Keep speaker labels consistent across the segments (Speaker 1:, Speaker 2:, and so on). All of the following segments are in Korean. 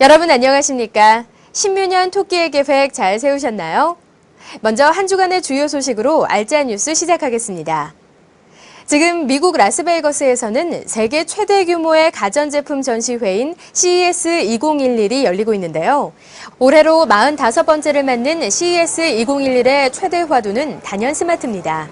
Speaker 1: 여러분 안녕하십니까? 신묘년 토끼의 계획 잘 세우셨나요? 먼저 한 주간의 주요 소식으로 알짜 뉴스 시작하겠습니다. 지금 미국 라스베이거스에서는 세계 최대 규모의 가전제품 전시회인 CES 2011이 열리고 있는데요. 올해로 45번째를 맞는 CES 2011의 최대 화두는 단연 스마트입니다.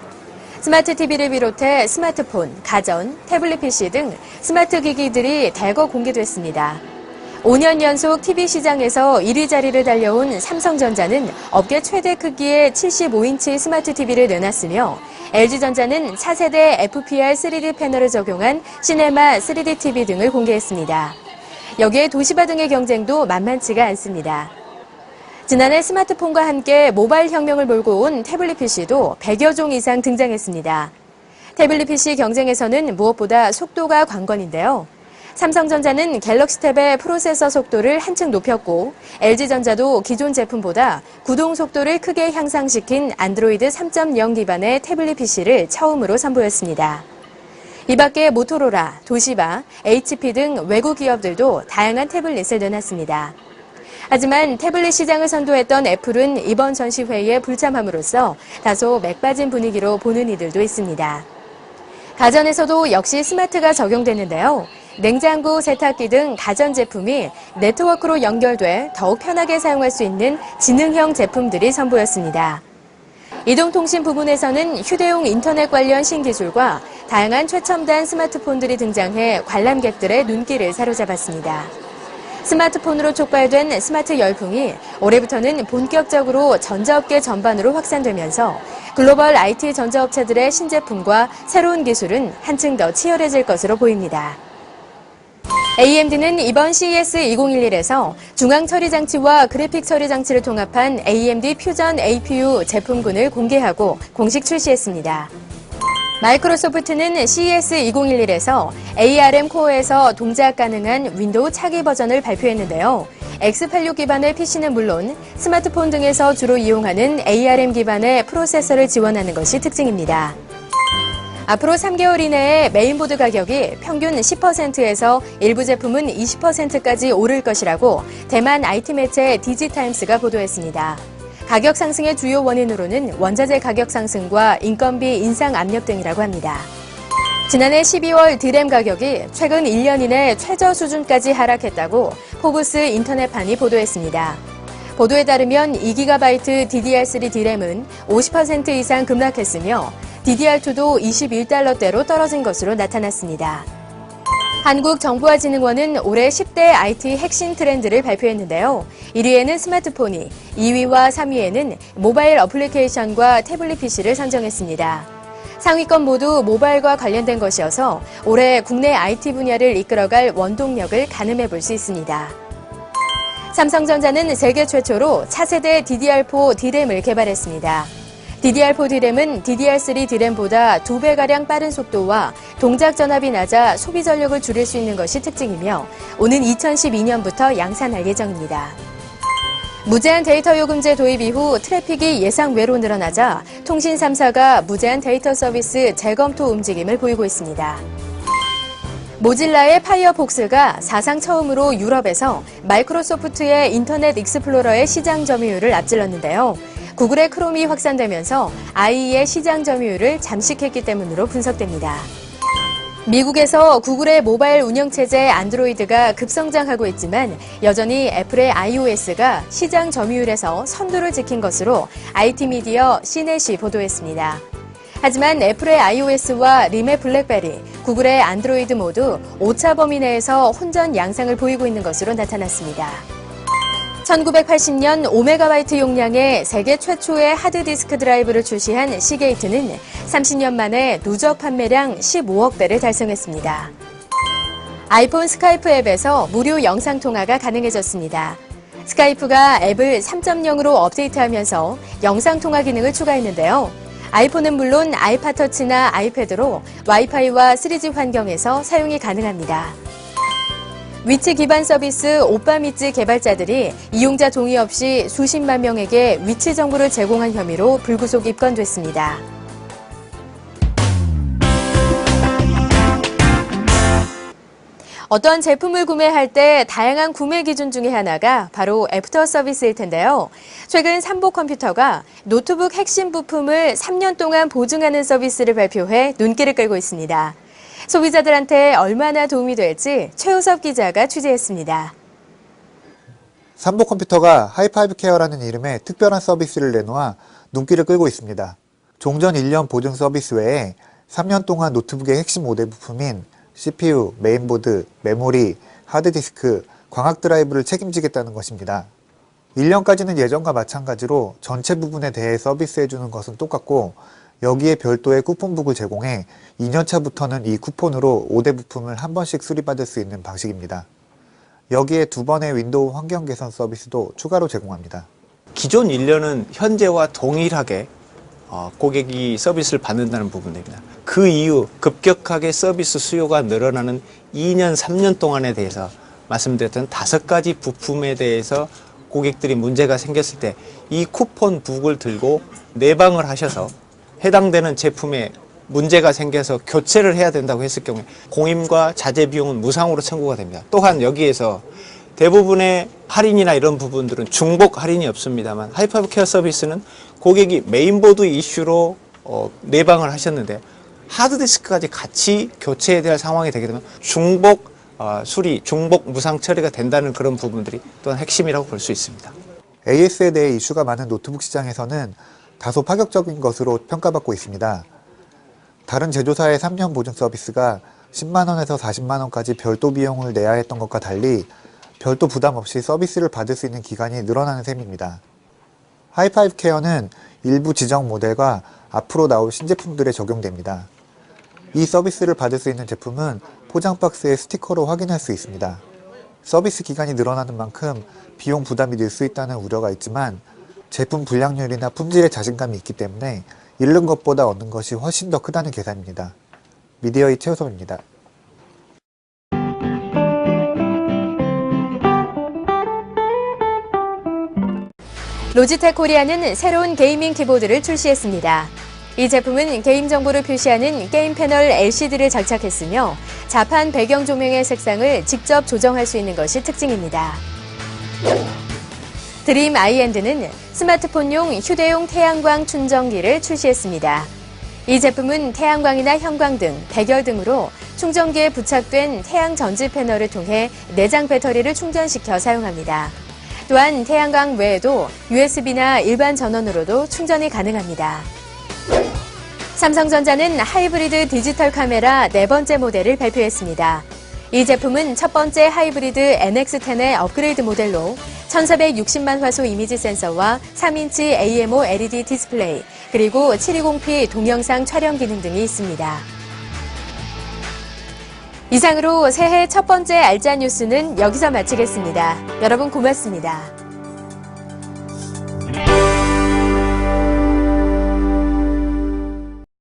Speaker 1: 스마트 TV를 비롯해 스마트폰, 가전, 태블릿 PC 등 스마트 기기들이 대거 공개됐습니다. 5년 연속 TV 시장에서 1위 자리를 달려온 삼성전자는 업계 최대 크기의 75인치 스마트 TV를 내놨으며 LG전자는 차세대 FPR 3D 패널을 적용한 시네마 3D TV 등을 공개했습니다. 여기에 도시바 등의 경쟁도 만만치가 않습니다. 지난해 스마트폰과 함께 모바일 혁명을 몰고 온 태블릿 PC도 100여 종 이상 등장했습니다. 태블릿 PC 경쟁에서는 무엇보다 속도가 관건인데요. 삼성전자는 갤럭시 탭의 프로세서 속도를 한층 높였고 LG전자도 기존 제품보다 구동 속도를 크게 향상시킨 안드로이드 3.0 기반의 태블릿 PC를 처음으로 선보였습니다. 이 밖에 모토로라, 도시바, HP 등 외국 기업들도 다양한 태블릿을 내놨습니다. 하지만 태블릿 시장을 선도했던 애플은 이번 전시회에 불참함으로써 다소 맥빠진 분위기로 보는 이들도 있습니다. 가전에서도 역시 스마트가 적용됐는데요. 냉장고, 세탁기 등 가전제품이 네트워크로 연결돼 더욱 편하게 사용할 수 있는 지능형 제품들이 선보였습니다. 이동통신 부문에서는 휴대용 인터넷 관련 신기술과 다양한 최첨단 스마트폰들이 등장해 관람객들의 눈길을 사로잡았습니다. 스마트폰으로 촉발된 스마트 열풍이 올해부터는 본격적으로 전자업계 전반으로 확산되면서 글로벌 IT 전자업체들의 신제품과 새로운 기술은 한층 더 치열해질 것으로 보입니다. AMD는 이번 CES 2011에서 중앙 처리 장치와 그래픽 처리 장치를 통합한 AMD 퓨전 APU 제품군을 공개하고 공식 출시했습니다. 마이크로소프트는 CES 2011에서 ARM 코어에서 동작 가능한 윈도우 차기 버전을 발표했는데요. X86 기반의 PC는 물론 스마트폰 등에서 주로 이용하는 ARM 기반의 프로세서를 지원하는 것이 특징입니다. 앞으로 3개월 이내에 메인보드 가격이 평균 10%에서 일부 제품은 20%까지 오를 것이라고 대만 IT 매체 디지타임스가 보도했습니다. 가격 상승의 주요 원인으로는 원자재 가격 상승과 인건비 인상 압력 등이라고 합니다. 지난해 12월 드램 가격이 최근 1년 이내 최저 수준까지 하락했다고 포브스 인터넷판이 보도했습니다. 보도에 따르면 2GB DDR3 드램은 50% 이상 급락했으며 DDR2도 21달러대로 떨어진 것으로 나타났습니다. 한국정보화진흥원은 올해 10대 IT 핵심 트렌드를 발표했는데요. 1위에는 스마트폰이, 2위와 3위에는 모바일 어플리케이션과 태블릿 PC를 선정했습니다. 상위권 모두 모바일과 관련된 것이어서 올해 국내 IT 분야를 이끌어갈 원동력을 가늠해 볼 수 있습니다. 삼성전자는 세계 최초로 차세대 DDR4 D램을 개발했습니다. DDR4 D램은 DDR3 D램보다 2배가량 빠른 속도와 동작 전압이 낮아 소비 전력을 줄일 수 있는 것이 특징이며 오는 2012년부터 양산할 예정입니다. 무제한 데이터 요금제 도입 이후 트래픽이 예상 외로 늘어나자 통신 3사가 무제한 데이터 서비스 재검토 움직임을 보이고 있습니다. 모질라의 파이어폭스가 사상 처음으로 유럽에서 마이크로소프트의 인터넷 익스플로러의 시장 점유율을 앞질렀는데요. 구글의 크롬이 확산되면서 IE의 시장 점유율을 잠식했기 때문으로 분석됩니다. 미국에서 구글의 모바일 운영체제 안드로이드가 급성장하고 있지만 여전히 애플의 iOS가 시장 점유율에서 선두를 지킨 것으로 IT 미디어 시넷이 보도했습니다. 하지만 애플의 iOS와 림의 블랙베리, 구글의 안드로이드 모두 오차 범위 내에서 혼전 양상을 보이고 있는 것으로 나타났습니다. 1980년 5MB 용량의 세계 최초의 하드디스크 드라이브를 출시한 시게이트는 30년 만에 누적 판매량 15억 대를 달성했습니다. 아이폰 스카이프 앱에서 무료 영상 통화가 가능해졌습니다. 스카이프가 앱을 3.0으로 업데이트하면서 영상 통화 기능을 추가했는데요. 아이폰은 물론 아이파 터치나 아이패드로 와이파이와 3G 환경에서 사용이 가능합니다. 위치 기반 서비스 오빠미츠 개발자들이 이용자 동의 없이 수십만 명에게 위치 정보를 제공한 혐의로 불구속 입건됐습니다. 어떤 제품을 구매할 때 다양한 구매 기준 중에 하나가 바로 애프터 서비스일 텐데요. 최근 삼보 컴퓨터가 노트북 핵심 부품을 3년 동안 보증하는 서비스를 발표해 눈길을 끌고 있습니다. 소비자들한테 얼마나 도움이 될지 최우섭 기자가 취재했습니다.
Speaker 2: 삼보 컴퓨터가 하이파이브 케어라는 이름의 특별한 서비스를 내놓아 눈길을 끌고 있습니다. 종전 1년 보증 서비스 외에 3년 동안 노트북의 핵심 모델 부품인 CPU, 메인보드, 메모리, 하드디스크, 광학 드라이브를 책임지겠다는 것입니다. 1년까지는 예전과 마찬가지로 전체 부분에 대해 서비스해주는 것은 똑같고 여기에 별도의 쿠폰북을 제공해 2년차부터는 이 쿠폰으로 5대 부품을 한 번씩 수리받을 수 있는 방식입니다. 여기에 두 번의 윈도우 환경 개선 서비스도 추가로 제공합니다.
Speaker 3: 기존 1년은 현재와 동일하게 어, 고객이 서비스를 받는다는 부분입니다. 그 이후 급격하게 서비스 수요가 늘어나는 2년, 3년 동안에 대해서 말씀드렸던 다섯 가지 부품에 대해서 고객들이 문제가 생겼을 때 이 쿠폰 북을 들고 내방을 하셔서 해당되는 제품에 문제가 생겨서 교체를 해야 된다고 했을 경우에 공임과 자재 비용은 무상으로 청구가 됩니다. 또한 여기에서 대부분의 할인이나 이런 부분들은 중복 할인이 없습니다만 하이파이브 케어 서비스는 고객이 메인보드 이슈로 어, 내방을 하셨는데 하드디스크까지 같이 교체해야 될 상황이 되게 되면 중복 어, 수리, 중복 무상 처리가 된다는 그런 부분들이 또한 핵심이라고 볼 수 있습니다.
Speaker 2: AS에 대해 이슈가 많은 노트북 시장에서는 다소 파격적인 것으로 평가받고 있습니다. 다른 제조사의 3년 보증 서비스가 10만원에서 40만원까지 별도 비용을 내야 했던 것과 달리 별도 부담 없이 서비스를 받을 수 있는 기간이 늘어나는 셈입니다. 하이파이브 케어는 일부 지정 모델과 앞으로 나올 신제품들에 적용됩니다. 이 서비스를 받을 수 있는 제품은 포장 박스에 스티커로 확인할 수 있습니다. 서비스 기간이 늘어나는 만큼 비용 부담이 늘 수 있다는 우려가 있지만 제품 불량률이나 품질에 자신감이 있기 때문에 잃는 것보다 얻는 것이 훨씬 더 크다는 계산입니다. 미디어의 최우섭입니다.
Speaker 1: 로지텍 코리아는 새로운 게이밍 키보드를 출시했습니다. 이 제품은 게임 정보를 표시하는 게임 패널 LCD를 장착했으며 자판 배경 조명의 색상을 직접 조정할 수 있는 것이 특징입니다. 드림 아이엔드는 스마트폰용 휴대용 태양광 충전기를 출시했습니다. 이 제품은 태양광이나 형광 등 백열 등으로 충전기에 부착된 태양 전지 패널을 통해 내장 배터리를 충전시켜 사용합니다. 또한 태양광 외에도 USB나 일반 전원으로도 충전이 가능합니다. 삼성전자는 하이브리드 디지털 카메라 네 번째 모델을 발표했습니다. 이 제품은 첫 번째 하이브리드 NX10의 업그레이드 모델로 1460만 화소 이미지 센서와 3인치 AMO LED 디스플레이, 그리고 720p 동영상 촬영 기능 등이 있습니다. 이상으로 새해 첫 번째 알짜 뉴스는 여기서 마치겠습니다. 여러분 고맙습니다.